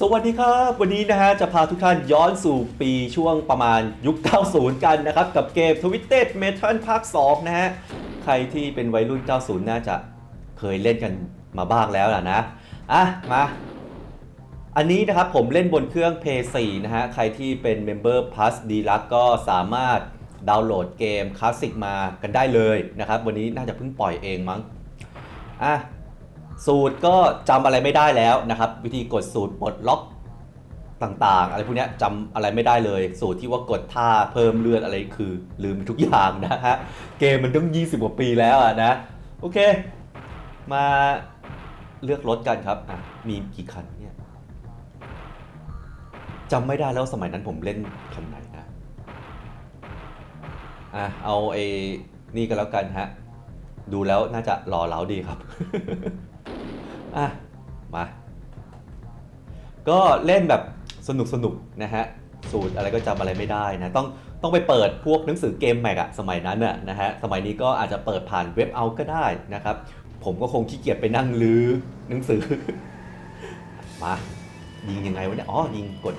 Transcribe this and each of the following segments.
สวัสดีครับ วันนี้นะฮะจะพาทุกท่านย้อนสู่ปีช่วงประมาณยุค 90 กันนะครับ กับเกม Twisted Metal ภาค 2 นะฮะ ใครที่เป็นวัยรุ่น 90 น่าจะเคยเล่นกันมาบ้างแล้วล่ะนะ อะ มา อันนี้นะครับผมเล่นบนเครื่อง p 4นะฮะ ใครที่เป็น Member Plus d l u x ก็สามารถดาวน์โหลดเกมคลาสสิกมากันได้เลยนะครับ วันนี้น่าจะเพิ่งปล่อยเองมั้ง อะ สูตรก็จำอะไรไม่ได้แล้วนะครับ วิธีกดสูตรปลดล็อกต่างๆ อะไรพวกนี้จำอะไรไม่ได้เลย สูตรที่ว่ากดท่าเพิ่มเลือดอะไรคือ ลืมทุกอย่างนะฮะ เกมมันต้อง 20 กว่าปีแล้วนะ โอเค มาเลือกรถกันครับ มีกี่คันเนี่ยจำไม่ได้แล้วสมัยนั้นผมเล่นคันไหนนะอะเอาไอ้นี่กันแล้วกันฮะ ดูแล้วน่าจะหล่อเหลาดีครับ อะ มา ก็เล่นแบบสนุกสนุกนะฮะ สูตรอะไรก็จำอะไรไม่ได้นะ ต้องต้องไปเปิดพวกหนังสือเกมแม็กอะสมัยนั้นอะนะฮะ สมัยนี้ก็อาจจะเปิดผ่านเว็บเอาก็ได้นะครับ ผมก็คงขี้เกียจไปนั่งลือหนังสือ มา ยิงยังไงวะเนี่ย อ๋อ ยิงกด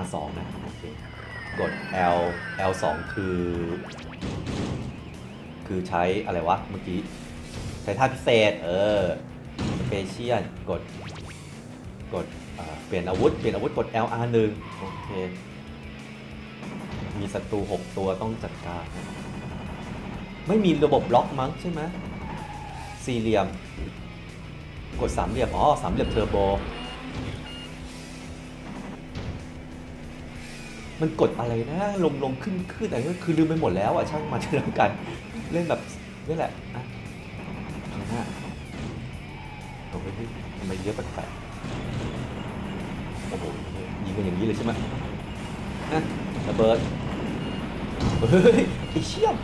R2 นะโอเคกด L L2 คือ คือใช้อะไรวะเมื่อกี้ ใช้ท่าพิเศษ เออ เปเชียลกดกดเปลี่ยนอาวุธ เปลี่ยนอาวุธกด LR1 โอเค มีศัตรู 6 ตัวต้องจัดการ ไม่มีระบบล็อกมั้งใช่ไหมสี่เหลี่ยม กดสามเหลี่ยม อ๋อสามเหลี่ยมเทอร์โบ มันกดอะไรนะ ลงลงขึ้นขึ้นอะไรก็คือลืมไปหมดแล้วอะ ช่างมันแล้วกัน เล่นแบบนี่แหละ เยอะแปลกๆโอ้โหยิงกันอย่างนี้เลยใช่ไหมนะระเบิดเฮ้ยไอ้เชี่ยม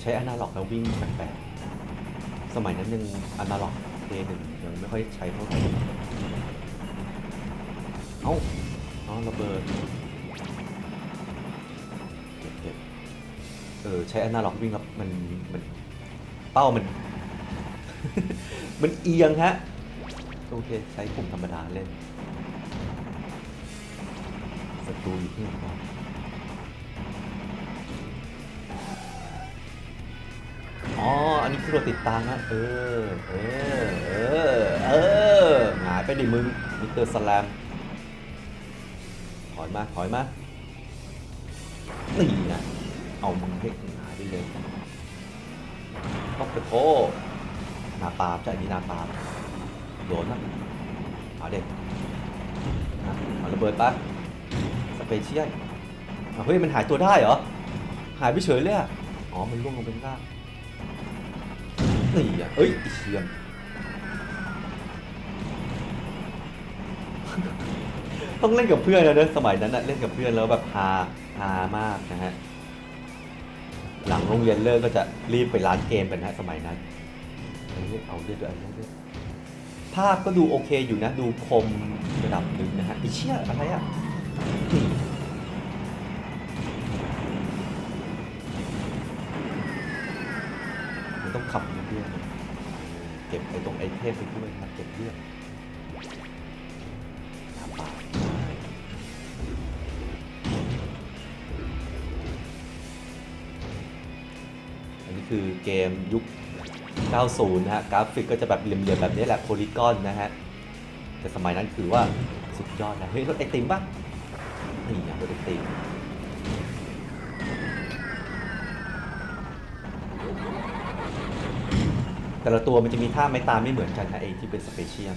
ใช้อนาล็อกแล้ววิ่งแปลกๆสมัยนั้นยังอนาล็อกเพย์หนึ่งยังไม่ค่อยใช้เท่าไหร่เอ้าเอ้าระเบิดเก็บเก็บเออใช้อนาล็อกวิ่งแล้วมันมันเป้ามัน มันเอียงฮะ โอเค ใช้ปุ่มธรรมดาเล่นศัตรูอยู่ที่ไหนบ้างอ๋อ อันนี้คือเราติดตามนะเออ เออ เออ เออ หายไปดิมึงมิสเตอร์สแลม ถอยมา ถอยมา นี่นะ เอามึงให้หายไปเลยต้องไปโทษ นาปาล์มจะอันนี้นาปาล์มโดนนะเอาเด็กเอาระเบิดปะสเปเชียลเฮ้ยมันหายตัวได้เหรอ หายไปเฉยเลยอะอ๋อ มันล่วงลงไปข้างล่างนี่อะเอ้ยเชียมต้องเล่นกับเพื่อนนะเนอะสมัยนั้นอะเล่นกับเพื่อนแล้วแบบฮาฮามากนะฮะ หลังโรงเรียนเลิกก็จะรีบไปร้านเกมกันนะสมัยนั้น เฮ้เอาเลือดด้วยอาเลือดด้วยภาพก็ดูโอเคอยู่นะ ดูคมระดับหนึ่งนะฮะไอเชี่ยอะไรอะมันต้องขับเรื่อยๆเก็บไอ้ตรงไอเทมไปด้วยนะเก็บเรื่อง นนี้คือเกมยุค 90 นะฮะ กราฟิกก็จะแบบเหลี่ยมๆแบบนี้แหละโพลีกอนนะฮะ แต่สมัยนั้นคือว่าสุดยอดนะ เฮ้ยรถไอติมปะนี่อะรถไอติมแต่ละตัวมันจะมีท่าไม้ตามไม่เหมือนกันนะไอที่เป็นสเปเชียล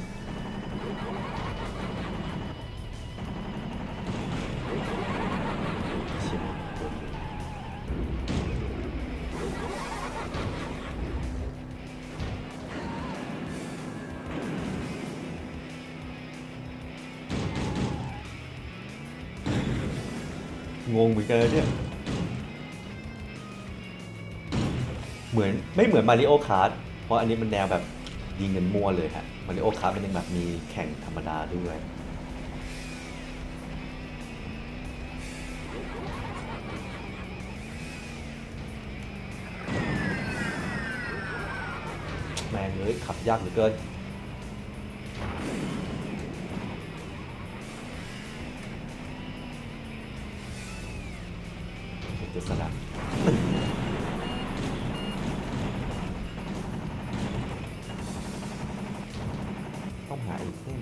งงเหมือนกันเนี่ย เหมือนไม่เหมือนมาริโอคาร์ดเพราะอันนี้มันแนวแบบยิงกันมั่วเลยฮะมาริโอคาร์ดมันยังแบบมีแข่งธรรมดาด้วยแม่งเลยขับยากเหลือเกิน สียสละต้องหาไอเทม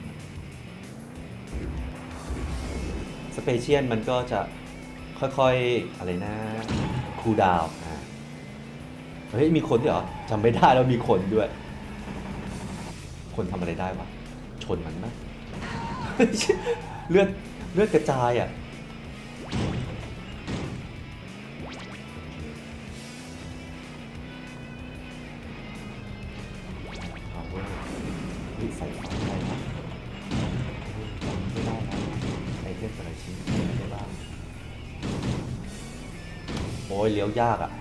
สเปเชียลมันก็จะค่อยๆ อะไรนะ คูลดาวเฮ้ย มีคนด้วยเหรอจำไม่ได้แล้วมีคนด้วย คนทำอะไรได้วะ ชนมันไหมเลือดเลือดกระจายอะ ยเลี้ยวยากอะ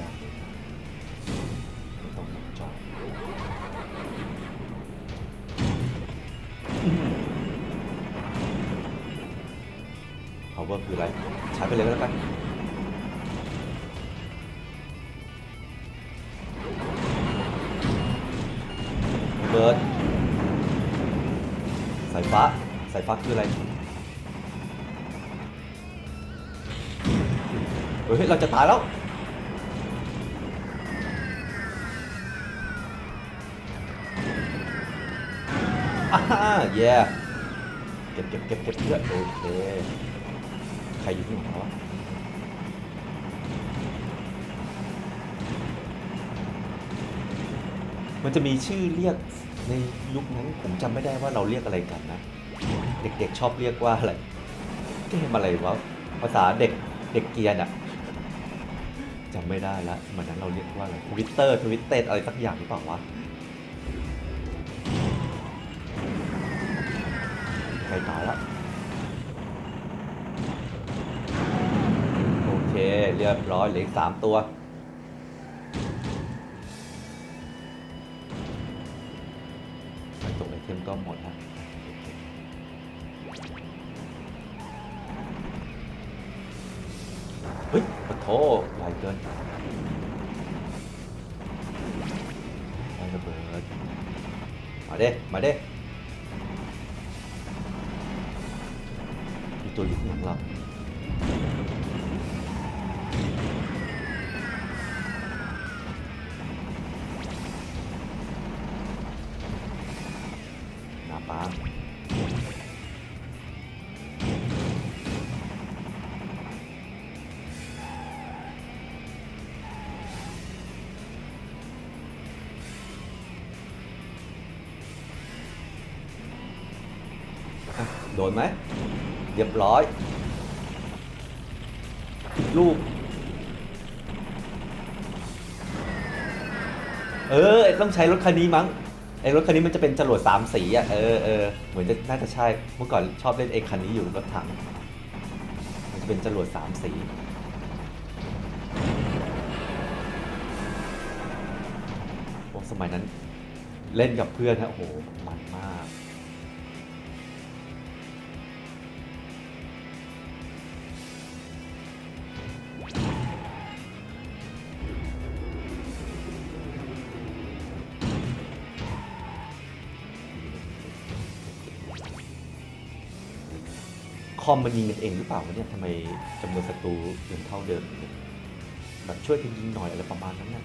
ยากเลยนะไม่องจอด power คืออะไรใช้ไปเลยก็แล้วกันเบิดสายฟ้า สายฟ้าคืออะไร เฮ้ยเราจะตายแล้วอ่าเย่เก็บเก็บเก็บเก็บเลือดโอเคใครอยู่ที่ไหนวะมันจะมีชื่อเรียกในยุคนั้นผมจำไม่ได้ว่าเราเรียกอะไรกันนะ เด็กๆชอบเรียกว่าอะไรเกมอะไรวะภาษาเด็กเด็กเกรียนอะ จำไม่ได้ละสมันนั้นเราเรียกว่าอะไรทวิตเตอร์ทวิตเตอะไรสักอย่างหรือเปล่าวะใครตายละโอเคเรียบร้อยเหลืออีกสามตัวตรงไอเทมก็หมดแล้ว โอ้ไหลเกินไประเบิด มาเด้ มาเด้มีตัวอยู่ข้างหลังเรา นไหมเรียบร้อย ลูก เออต้องใช้รถคันนี้มั้งไอ้รถคันนี้มันจะเป็นจรวดสามสีอะเออเออเหมือนจะน่าจะใช่เมื่อก่อนชอบเล่นไอ้คันนี้อยู่รถถังมันจะเป็นจรวดสามสีโอ้สมัยนั้นเล่นกับเพื่อนฮะโอ้โหมันมาก คอมมันยิงกันเองหรือเปล่าวะเนี่ยทำไมจำนวนศัตรูยังเท่าเดิมแบบช่วยกันยิงหน่อยอะไรประมาณนั้นนะ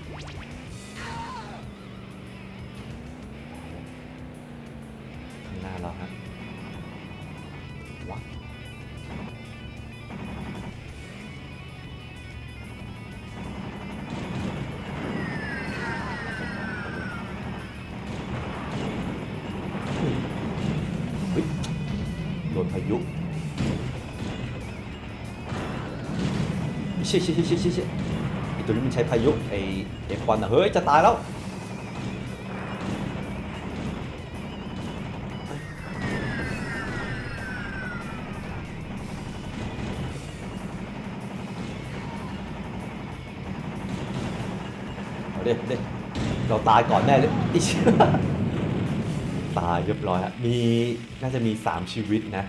ข้างหน้าเราฮะ ชิชิชิชิชิชิไอตัวนี้มันใช้พายุไอไอควันอะเฮ้ยจะตายแล้วเอาเด็เด็เราตายก่อนแน่เลยอิชิตายเรียบร้อยฮะมีน่าจะมี 3 ชีวิตนะ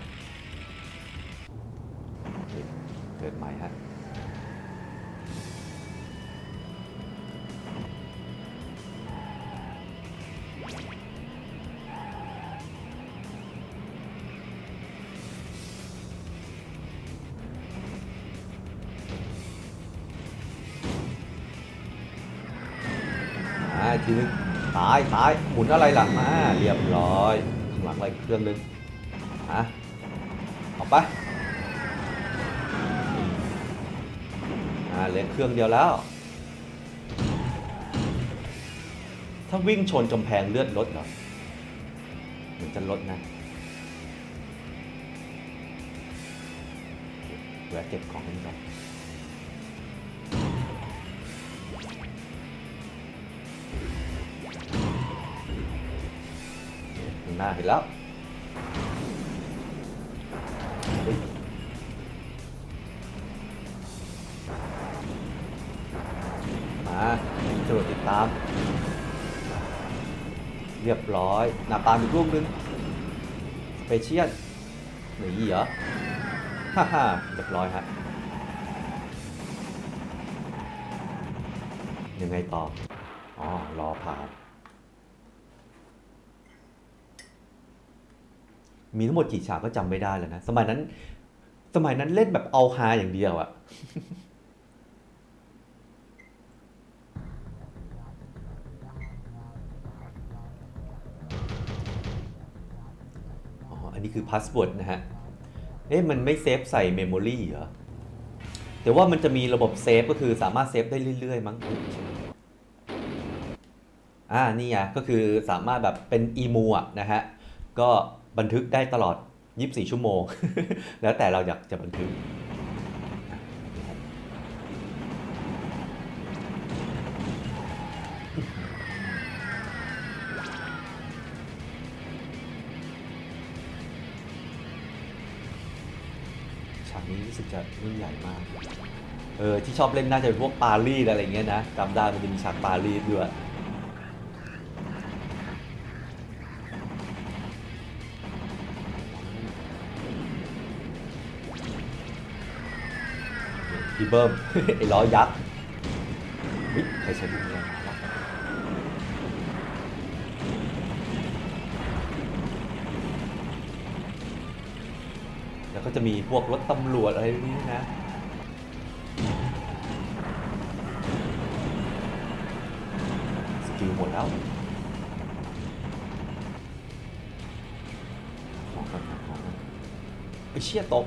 อีกทีนึงตายตายหมุนอะไรล่ะมาเรียบร้อยข้างหลังอะไรเครื่องนึงฮะออกไปอ่าเหลือเครื่องเดียวแล้ว ถ้าวิ่งชนกำแพงเลือดลดเหรอเหมือนจะลดนะแวะเก็บของนี่ก่อน หน้าเห็นแล้วมาจรวดติดตาม เรียบร้อยหน้าปามอีกลูกนึงสเปเชียลหนีเหรอ ฮ่าฮ่าเรียบร้อยฮะยังไงต่อ อ๋อ รอผ่าน มีทั้งหมดกี่ฉากก็จำไม่ได้แล้วนะ สมัยนั้น สมัยนั้นเล่นแบบเอาฮาอย่างเดียวอะอ๋ออันนี้คือพาสเวิร์ดนะฮะ เอ๊ะมันไม่เซฟใส่เมมโมรีเหรอ แต่ว่ามันจะมีระบบเซฟก็คือสามารถเซฟได้เรื่อยๆ มั้งอ่านี่ไงก็คือสามารถแบบเป็นอีมูอะนะฮะ ก็ บันทึกได้ตลอด 24 ชั่วโมง แล้วแต่เราอยากจะบันทึกฉากนี้รู้สึกจะรุ่นใหญ่มาก เออ ที่ชอบเล่นน่าจะเป็นพวกปารีสอะไรเงี้ยนะจำได้มันจะมีฉากปารีสด้วย พี่เบิ้ม ไอ้ล้อยักษ์ใครใช้ลูกแรงมาวะแล้วก็จะมีพวกรถตำรวจอะไรนี้นะสกิลหมดแล้วของกันของกันไอเชี่ยตก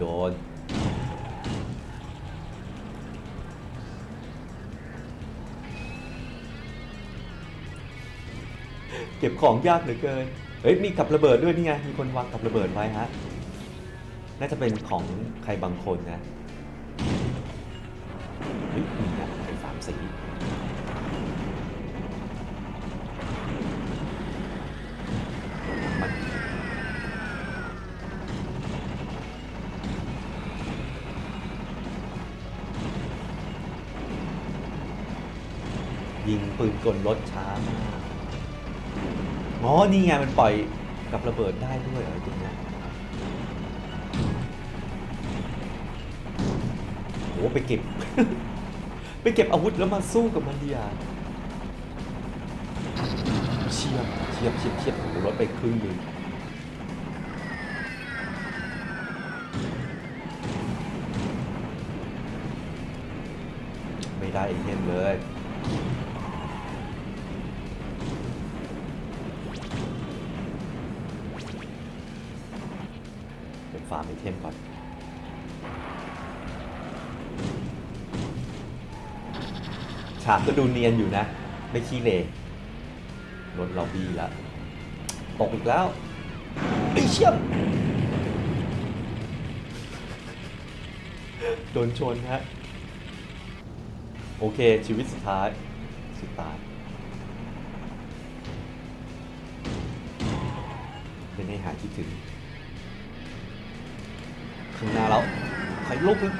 โดน เก็บของยากเหลือเกิน เฮ้ย มีกับระเบิดด้วยนี่ไง มีคนวางกับระเบิดไว้ฮะ น่าจะเป็นของใครบางคนนะ เฮ้ยมีนะไอ้สามสี ยิงปืนกลรถช้ามากอ๋อนี่ไงมันปล่อยกับระเบิดได้ด้วยเหรอไอ้ตัวเนี้ยโหไปเก็บ ไปเก็บอาวุธแล้วมาสู้กับมันดีอะเชียบเชียบเชียบเชียบโอ้รถไปครึ่งหนึงไม่ได้ไอเทมเลยามไอเทมก่อน ฉากก็ดูเนียนอยู่นะ ไม่ขี้เลรถเราบีล้วตกอีกแล้วไอ้เชี่ยมโดนชนฮะ โอเค ชีวิตสุดท้าย สุดตายเป็นให้หายคิดถึง ข้างหน้าเราใครลุกนึง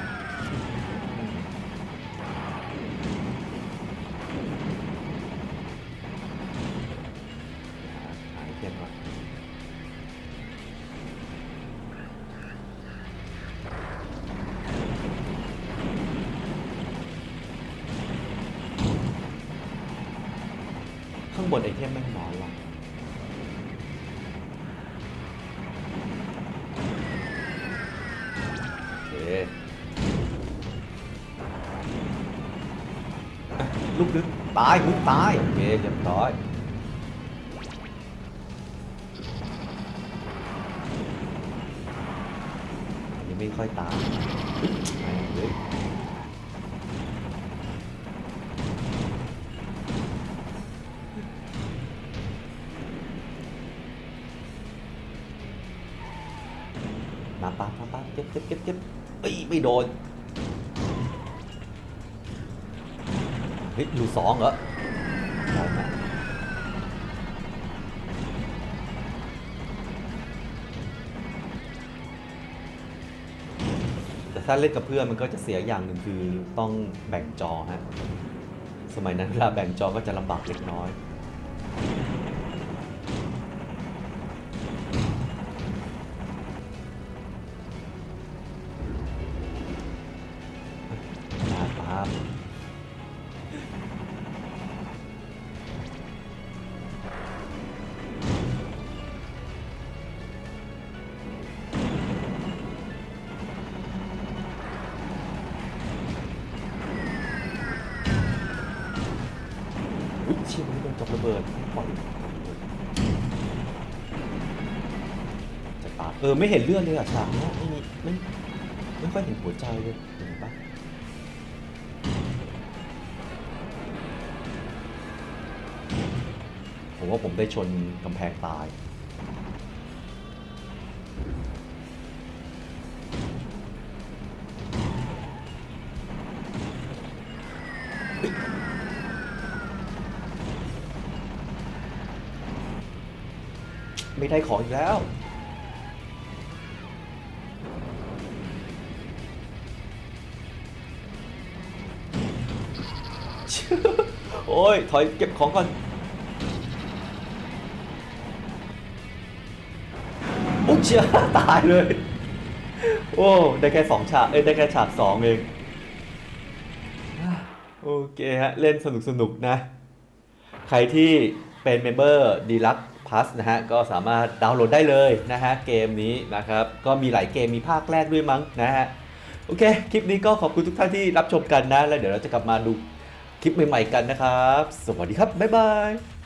หายเทียนก่อนข้างบนไอเทมแม่งน้อยว่ะ ตายมึงตายโอเคเรียบร้อยอันนี้ไม่ค่อยตายอุ๊ยแม่งเลยมาปั๊บปั๊บปั๊บเก็บเก็บเก็บเก็บเอ้ยไม่โดน ฮ้ยรูสองเหรอแต่ถ้าเล่นกับเพื่อนมันก็จะเสียอย่างหนึ่งคือต้องแบ่งจอฮะ สมัยนั้นเวลาแบ่งจอก็จะลำบากเล็กน้อย เออไม่เห็นเลือดเลยอะฉากเนี้ยไม่มีไม่ไม่ค่อยเห็นหัวใจเลยเห็นปะผมว่าผมได้ชนกำแพงตายไม่ได้ของอีกแล้ว โอ้ย ถอยเก็บของก่อน โอ้เชี่ยตายเลย โอ้ ได้แค่สองฉาก เอ้ย ได้แค่ฉากสองเอง โอเคฮะ เล่นสนุกสนุกนะ ใครที่เป็นเมมเบอร์ดีลักพ u s นะฮะ ก็สามารถดาวน์โหลดได้เลยนะฮะ เกมนี้นะครับ ก็มีหลายเกมมีภาคแรกด้วยมั้งนะฮะ โอเค คลิปนี้ก็ขอบคุณทุกท่านที่รับชมกันนะ แล้วเดี๋ยวเราจะกลับมาดู คลิปใหม่ๆกันนะครับ สวัสดีครับ บ๊ายบาย